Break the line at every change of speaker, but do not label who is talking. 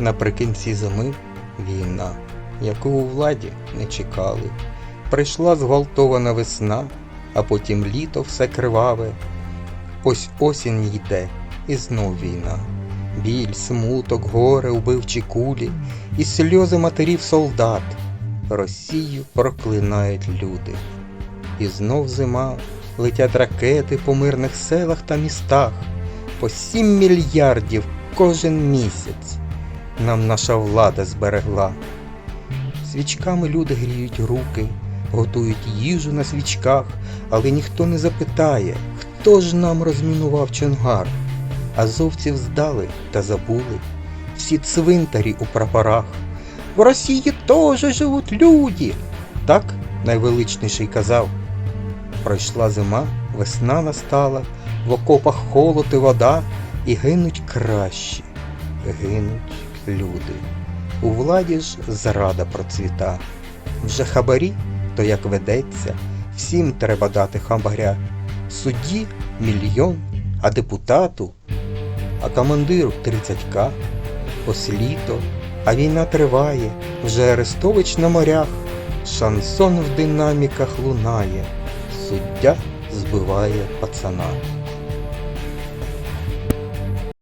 Наприкінці зими війна, яку у владі не чекали. Прийшла зґвалтована весна, а потім літо все криваве. Ось осінь йде, і знов війна. Біль, смуток, горе, убивчі кулі, і сльози матерів солдат. Росію проклинають люди. І знов зима, летять ракети по мирних селах та містах, по сім мільярдів кожен місяць нам наша влада зберегла. Свічками люди гріють руки, готують їжу на свічках, але ніхто не запитає, хто ж нам розмінував чонгар. Азовців здали та забули всі цвинтарі у прапорах. В Росії теж живуть люди. Так найвеличніший казав. Пройшла зима, весна настала, в окопах холод і вода, і гинуть кращі, гинуть люди. У владі ж зрада процвіта. Вже хабарі, то як ведеться, всім треба дати хабаря. Судді мільйон, а депутату, а командиру 30к. Ось літо, а війна триває, вже Арестович на морях, шансон в динаміках лунає, суддя збиває пацана.